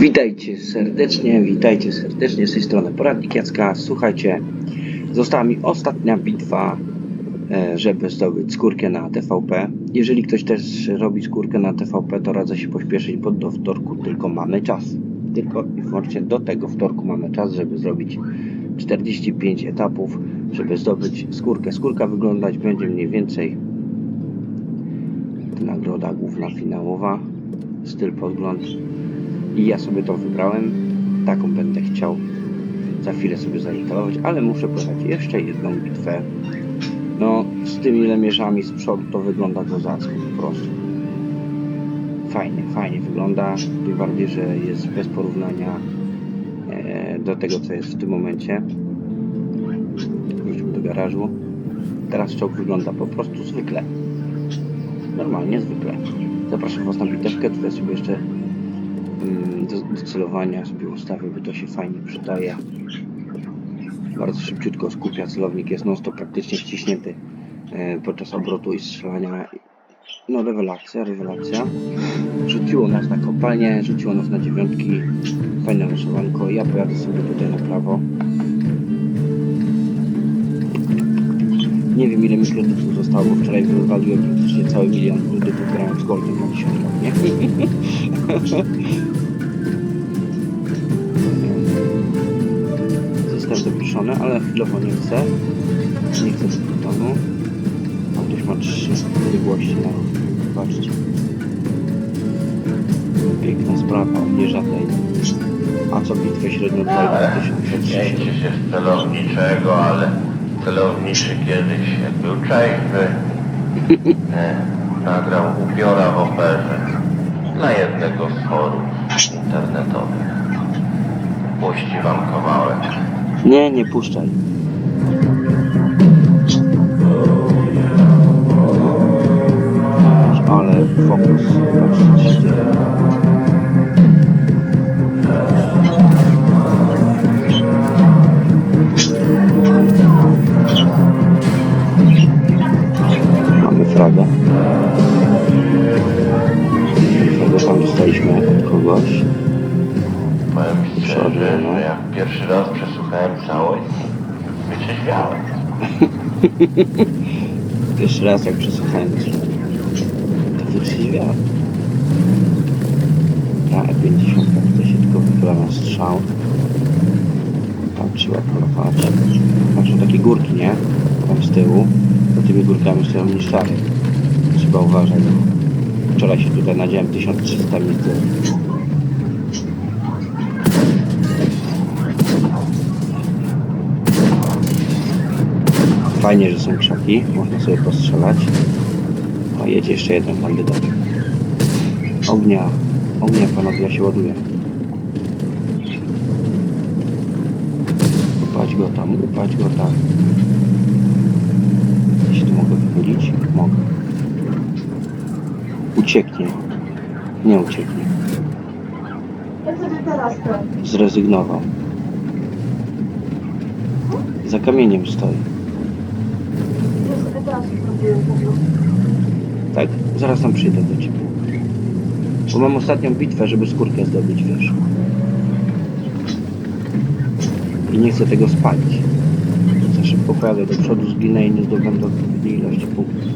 Witajcie serdecznie, witajcie serdecznie z tej strony Poradnik Jacka. Słuchajcie, została mi ostatnia bitwa, e, żeby zdobyć skórkę na TVP. Jeżeli ktoś też robi skórkę na TVP, to radzę się pośpieszyć, bo do wtorku tylko mamy czas. Tylko i wyłącznie do tego wtorku mamy czas, żeby zrobić 45 etapów, żeby zdobyć skórkę. Skórka wyglądać będzie mniej więcej nagroda główna finałowa, styl podgląd. I ja sobie to wybrałem. Taką będę chciał za chwilę sobie zainstalować, ale muszę pojechać jeszcze jedną bitwę. No, z tymi lemierzami z przodu to wygląda kozacko po prostu. Fajnie, fajnie wygląda. Tym bardziej, że jest bez porównania e, do tego, co jest w tym momencie. Wróćmy do garażu. Teraz czołg wygląda po prostu zwykle. Normalnie, zwykle. Zapraszam Was na bitewkę. Tutaj sobie jeszcze do, do celowania sobie ustawię, bo to się fajnie przydaje. Bardzo szybciutko skupia celownik, jest non praktycznie ściśnięty e, podczas obrotu i strzelania. No rewelacja, rewelacja. Rzuciło nas na kopalnię, rzuciło nas na dziewiątki. Fajne losowanko. Ja pojadę sobie tutaj na prawo. Nie wiem ile mi kredytów zostało, wczoraj wywaliłem praktycznie cały milion kredytów grając Goldem na 10 nie? chwilowo nie chcę. Nie chcę do betonu. A ktoś ma trzy odległości na Zobaczcie. Piękna sprawa, nie żadnej. A co bitwę średnio trwają 2003 Pięcie się z celowniczego, ale celowniczy kiedyś, jak był trzeźwy, nagrał upiora w operze dla jednego z forów internetowych. Puści wam kawałek. Nie, nie puszczaj. Ale fokus, dzieje. Mamy fragę. Fragę tam dostaliśmy od kogoś. Powiem szczerze, że jak pierwszy raz przesłuchałem całość, wytrzeźwiałem. Pierwszy raz jak przesłuchałem to wytrzeźwiałem. Ta E50 to się tylko wychyla na strzał. Tam trzeba polować. Tam są takie górki, nie? Tam z tyłu. Za tymi górkami stoją niszczary. Trzeba uważać. Wczoraj się tutaj nadziałem 1300 metrów. Fajnie, że są krzaki, można sobie postrzelać. O, jedzie jeszcze jeden kandydat. Ognia, ognia panowie, ja się ładuję. Upać go tam, upać go tam. Jeśli tu mogę wychodzić? Mogę. Ucieknie. Nie ucieknie. Zrezygnował. Za kamieniem stoi. Ja sobie teraz spróbuję tego. Tak, zaraz tam przyjdę do ciebie. Bo mam ostatnią bitwę, żeby skórkę zdobyć, wiesz. I nie chcę tego spalić. Za szybko pojadę do przodu, zginę i nie zdobędę odpowiedniej ilości punktów.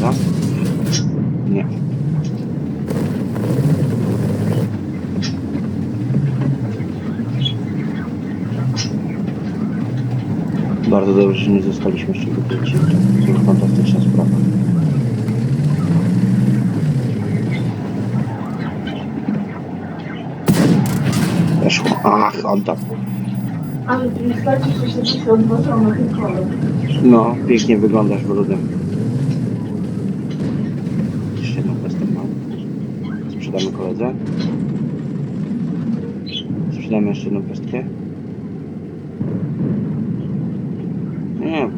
Prawda? Nie. Bardzo dobrze, że nie zostaliśmy jeszcze wykryci. To fantastyczna sprawa. Weszło. Ach, oddam. Ale ty wystarczy, że się wszyscy odwożą na. No, pięknie wyglądasz w rudym. Jeszcze jedną kwestię mam. Sprzedamy koledze. Sprzedamy jeszcze jedną pestkę. Nie,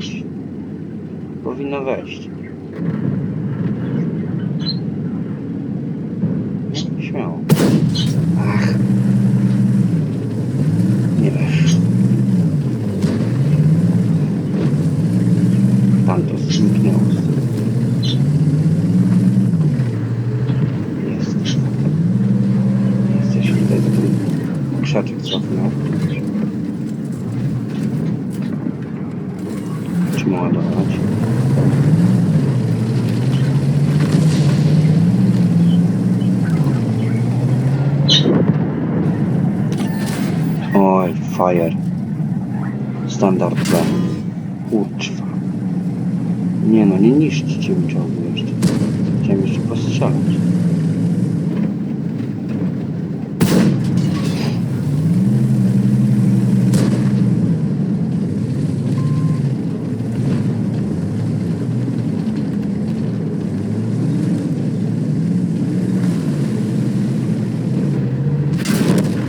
powinno wejść. Śmiało. Ach. Nie wiesz. Tam to zniknęło. Jest. Jesteś tutaj, gdy krzaczek cofnął. Fire. Standard B. Kurczwa. Nie no, nie niszczcie mi czołgu jeszcze. Chciałem jeszcze postrzelać.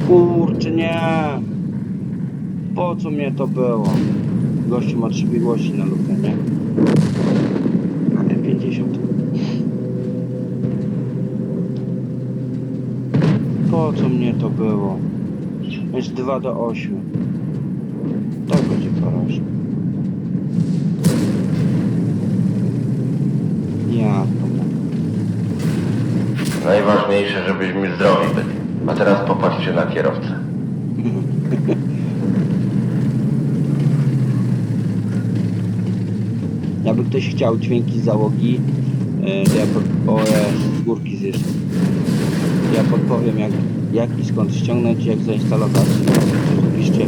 Kurczę, nie! Po co mnie to było? Gościu ma trzy biegłości na lufę, nie? Ale 50. Po co mnie to było? Jest 2 do 8. Tak będzie porażka. Ja to. Najważniejsze, żebyśmy zdrowi byli. A teraz popatrzcie na kierowcę. Jakby ktoś chciał dźwięki z załogi, e, to ja z górki zjeżdżam. Ja podpowiem jak, jak i skąd ściągnąć, jak zainstalować. Oczywiście.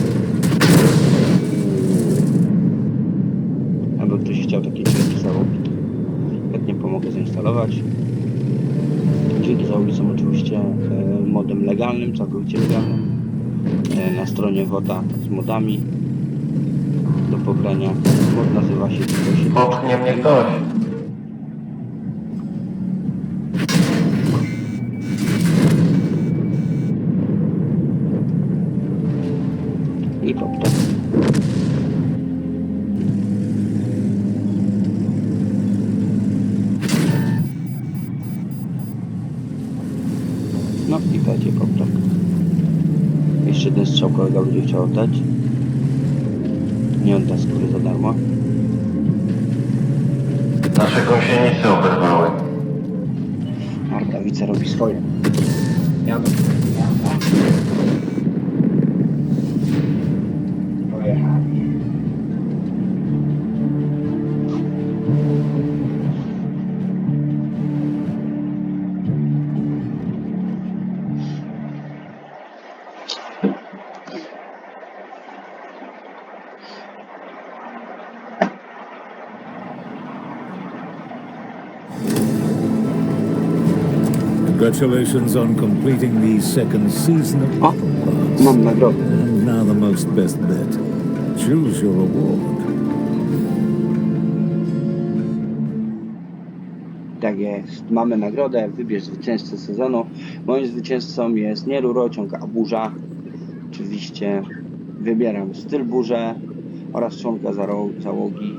Jakby ktoś chciał takie dźwięki z załogi, chętnie pomogę zainstalować. Dźwięki załogi są oczywiście e, modem legalnym, całkowicie legalnym. E, na stronie WODA z modami do pobrania. Mod nazywa się coś. Popchnie mnie ktoś. I popto. No i będzie poptok. Jeszcze jeden strzał kolega będzie chciał oddać. Martawica robi swoje. Congratulations on completing the second season of O, mam nagrodę. And now the most best bet. Choose your award. Tak jest. Mamy nagrodę. Wybierz zwycięzcę sezonu. Moim zwycięzcą jest nie rurociąg, a burza. Oczywiście wybieram styl burzę oraz członka zaro- załogi.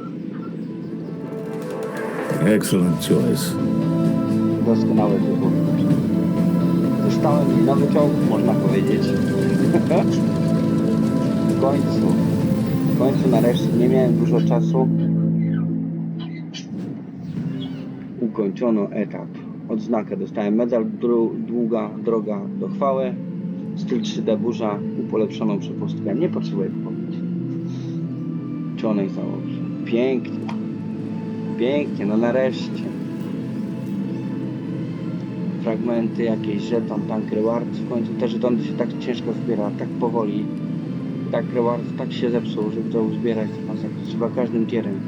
Excellent choice. Doskonały wybór. Dostałem nowy czołg, można powiedzieć. w końcu. W końcu nareszcie nie miałem dużo czasu. Ukończono etap. Odznakę dostałem medal długa droga do chwały. Styl 3D burza, upolepszoną przepustkę. Nie potrzebuję powiedzieć. Członek załogi. Pięknie. Pięknie, no nareszcie fragmenty, jakieś żeton, tank reward. W końcu te żetony się tak ciężko zbiera, tak powoli. Tak reward tak się zepsuł, żeby to uzbierać. Trzeba każdym tierem.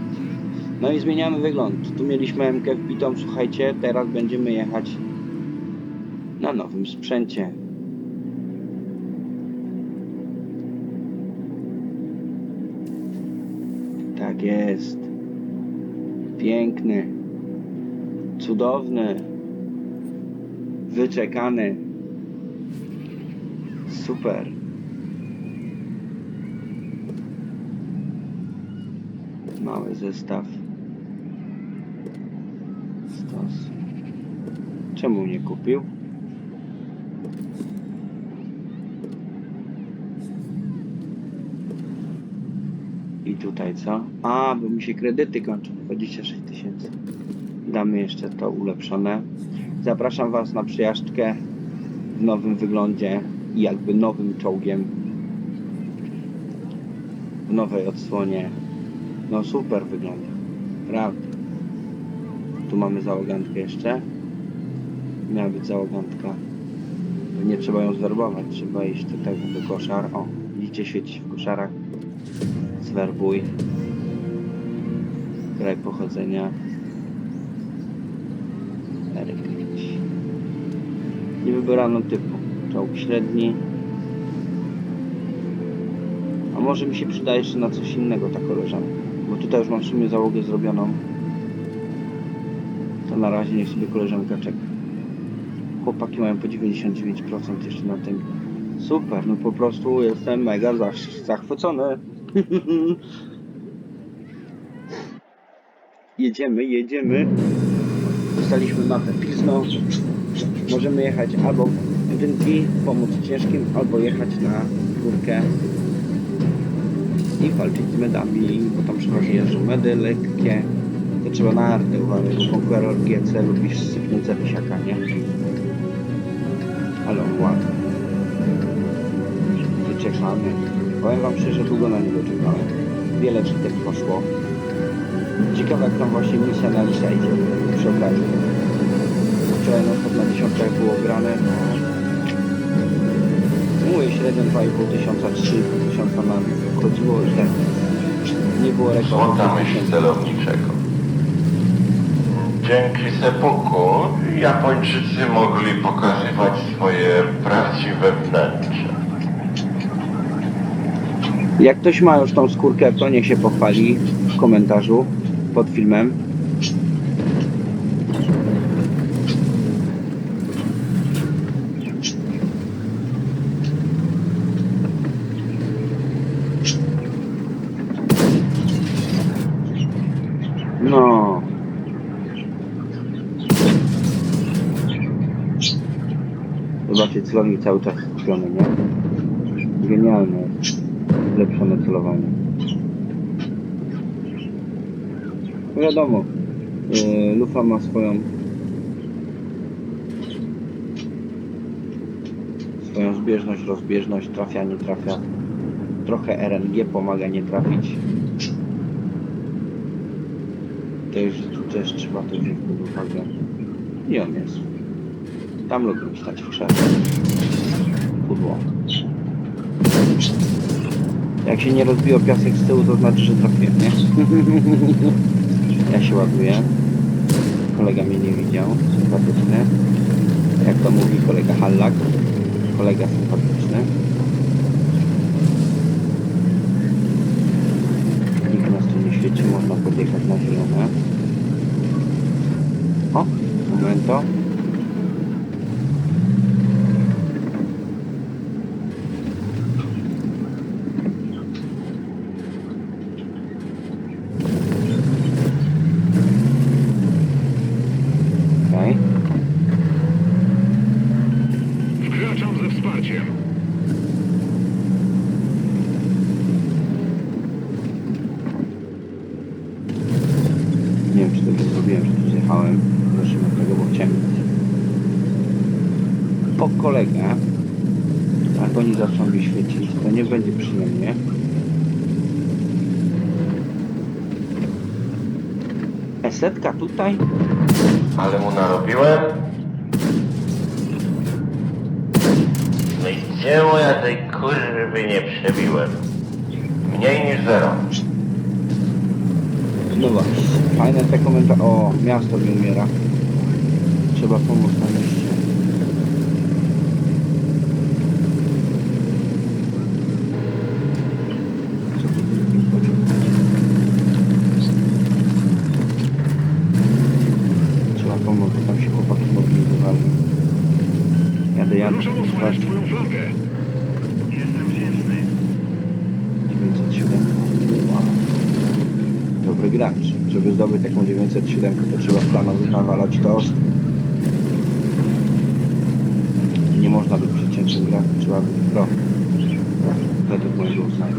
No i zmieniamy wygląd. Tu mieliśmy MK wbitą, słuchajcie, teraz będziemy jechać na nowym sprzęcie. Tak jest. Piękny. Cudowny wyczekany. Super. Mały zestaw. Stos. Czemu nie kupił? I tutaj co? A, bo mi się kredyty kończą. 26 tysięcy. Damy jeszcze to ulepszone. Zapraszam Was na przyjażdżkę w nowym wyglądzie jakby nowym czołgiem w nowej odsłonie. No super wygląda. Prawda. Tu mamy załogantkę jeszcze. Miała być załogantka. Nie trzeba ją zwerbować, trzeba iść tutaj do koszar. O, widzicie, świeci w koszarach. Zwerbuj. Kraj pochodzenia. Eryk. Nie wybrano typu. Czołg średni. A może mi się przyda jeszcze na coś innego ta koleżanka. Bo tutaj już mam w sumie załogę zrobioną. To na razie niech sobie koleżanka czeka. Chłopaki mają po 99% jeszcze na tym. Super, no po prostu jestem mega zach- zachwycony. jedziemy, jedziemy. Dostaliśmy mapę Pilzno. Możemy jechać albo w jedynki, pomóc ciężkim, albo jechać na górkę i walczyć z medami, bo tam przeważnie jeżdżą medy lekkie. To trzeba na artę uważać, bo Conqueror GC lubisz sypnąć zapiesiaka, nie? Ale on ładny. Powiem wam szczerze, długo na niego czekałem. Wiele czytek poszło. Ciekawe jak tam właśnie misja na lisa idzie przy okazji. Wczoraj na przykład na dziesiątkach było grane. Mówię średnio 2,5 tysiąca, 3,5 tysiąca nam chodziło i tak nie było rekordu. Złota myśl celowniczego. Dzięki sepuku Japończycy mogli pokazywać swoje prawdziwe wnętrze. Jak ktoś ma już tą skórkę, to niech się pochwali w komentarzu pod filmem. No. Celownik cały czas skupiony, nie? Genialne ulepszone celowanie. No Wiadomo, yy, lufa ma swoją swoją zbieżność, rozbieżność, trafia, nie trafia. Trochę RNG pomaga nie trafić. To już też trzeba to wziąć pod uwagę. I on jest. Tam lubię stać w krzewie. Pudło. Jak się nie rozbiło piasek z tyłu, to znaczy, że trafiłem, nie? Ja się ładuję. Kolega mnie nie widział. Sympatyczny. Jak to mówi kolega Hallak. Kolega sympatyczny. Nikt nas tu nie świeci, można podjechać na zielone. O, momento. Okej. Wkraczam ze wsparciem. Nie wiem, czy dobrze zrobiłem, że tu zjechałem. Zacznijmy od tego, bo chciałem po kolegę. Jak oni zaczną mi świecić, to nie będzie przyjemnie. Esetka tutaj? Ale mu narobiłem? No i dzieło ja tej kurwy nie przebiłem. Mniej niż zero. No właśnie. Fajne te komentarze. O, miasto mi umiera. Trzeba pomóc na mieście. Co tu drugi pociąg? Trzeba pomóc, bo tam się chłopaki mobilizowali. Jadę. Ruszam osłaniać twoją flankę. 907. Wow. Dobry gracz. Żeby zdobyć taką 907, to trzeba w planowy nawalać to. Nie można być przeciętnym graczem, trzeba być pro. Według mojego uznania.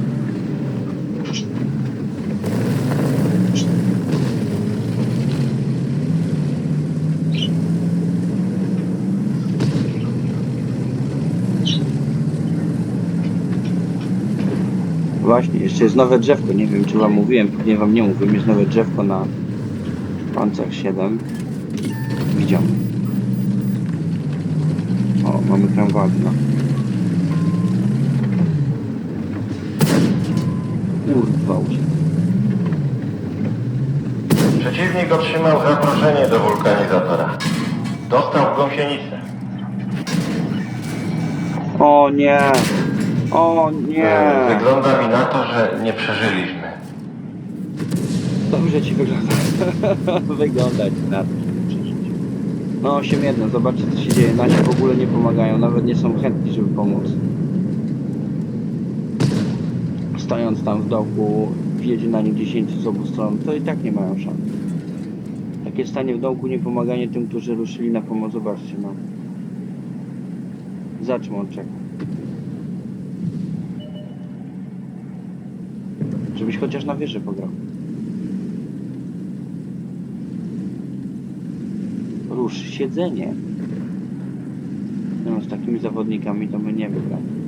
Właśnie, jeszcze jest nowe drzewko, nie wiem czy wam mówiłem, pewnie wam nie mówiłem, jest nowe drzewko na Panzer 7. Widział. O, mamy Kramwagna. Urwał się. Przeciwnik otrzymał zaproszenie do wulkanizatora. Dostał gąsienicę. O nie! O nie! E, Wygląda mi na to, że nie przeżyliśmy. Dobrze ci wygląda. wygląda ci na to. żeby przeżyć. No 8-1, zobaczcie co się dzieje. Nasi w ogóle nie pomagają, nawet nie są chętni, żeby pomóc. Stojąc tam w dołku, wjedzie na nich 10 z obu stron, to i tak nie mają szans. Takie stanie w dołku, nie pomaganie tym, którzy ruszyli na pomoc, zobaczcie no. Za czym on czeka? Żebyś chociaż na wieży pograł. Rusz siedzenie. No, z takimi zawodnikami to my nie wygramy.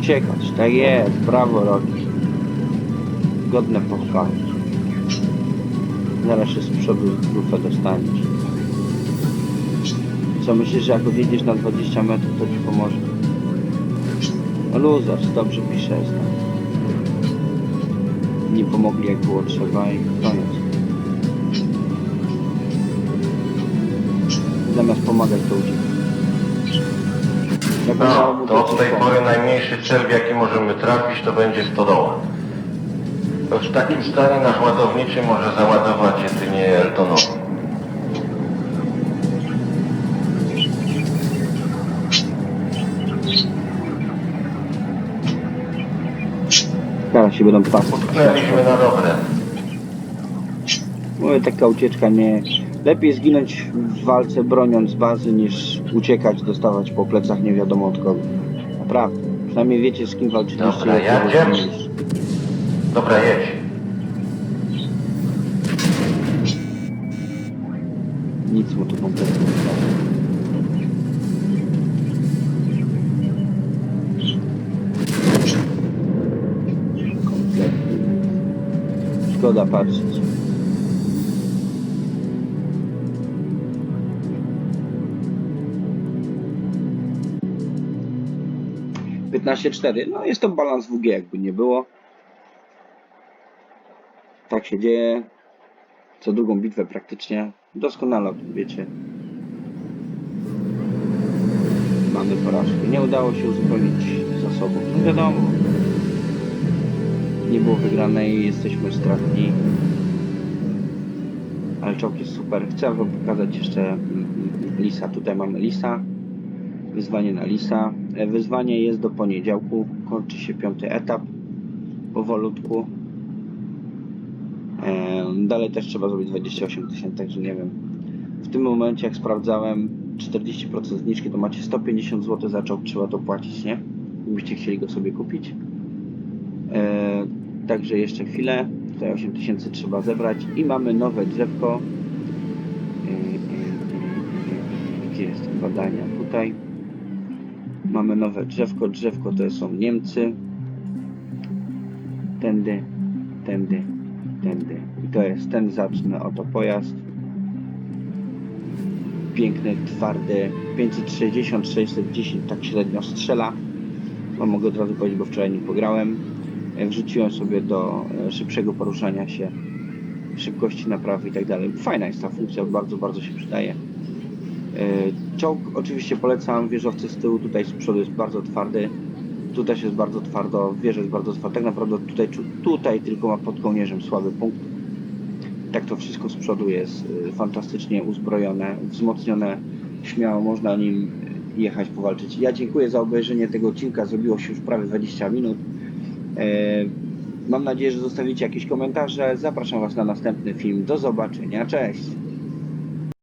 Uciekać. Tak jest. Brawo, Rocky. Godne pochwały. Zaraz się z przodu dostaniesz. Co myślisz, że jak odjedziesz na 20 metrów, to ci pomoże? No dobrze pisze tam. Nie pomogli jak było trzeba i koniec. Zamiast pomagać to mu No, to od tej pory najmniejszy cel, w jaki możemy trafić, to będzie stodoła. Już w takim stanie nasz ładowniczy może załadować jedynie Eltonowi. Teraz się będą pasać. Utknęliśmy na dobre. Mówię, taka ucieczka nie... Lepiej zginąć w walce broniąc bazy niż uciekać, dostawać po plecach nie wiadomo od kogo. Naprawdę. Przynajmniej wiecie z kim walczyliście. Dobra, jak ja wiem. Dobra, jedź. Nic mu tu kompletnie nie dało. Kompletnie. Szkoda patrzeć. Piętnaście cztery. No jest to balans WG jakby nie było. Tak się dzieje co drugą bitwę praktycznie. Doskonale wiecie. Mamy porażkę. Nie udało się uzupełnić zasobów. No wiadomo. Nie było wygranej, jesteśmy stratni. Ale czołg jest super. Chcę wam pokazać jeszcze mm, mm, Lisa. Tutaj mamy Lisa. Wyzwanie na Lisa. E, Wyzwanie jest do poniedziałku. Kończy się piąty etap. Powolutku. Dalej też trzeba zrobić 28 tysięcy, także nie wiem. W tym momencie, jak sprawdzałem, 40% zniżki to macie 150 zł za czołg, trzeba to płacić, nie? Gdybyście chcieli go sobie kupić. E, także jeszcze chwilę. Tutaj 8 tysięcy trzeba zebrać i mamy nowe drzewko. E, e, e, e, Gdzie jest badania? Tutaj. Mamy nowe drzewko. Drzewko to są Niemcy. Tędy, tędy, tędy. I to jest ten zacny oto pojazd. Piękny, twardy, 560, 610, tak średnio strzela. No mogę od razu powiedzieć, bo wczoraj nie pograłem. E, Wrzuciłem sobie do e, szybszego poruszania się, szybkości naprawy i tak dalej. Fajna jest ta funkcja, bardzo, bardzo się przydaje. E, Czołg oczywiście polecam, wieżowcy z tyłu, tutaj z przodu jest bardzo twardy. Tu też jest bardzo twardo, wieża jest bardzo twarda. Tak naprawdę tutaj, tutaj tylko ma pod kołnierzem słaby punkt. Tak to wszystko z przodu jest y, fantastycznie uzbrojone, wzmocnione. Śmiało można nim jechać, powalczyć. Ja dziękuję za obejrzenie tego odcinka. Zrobiło się już prawie 20 minut. E, Mam nadzieję, że zostawicie jakieś komentarze. Zapraszam Was na następny film. Do zobaczenia. Cześć!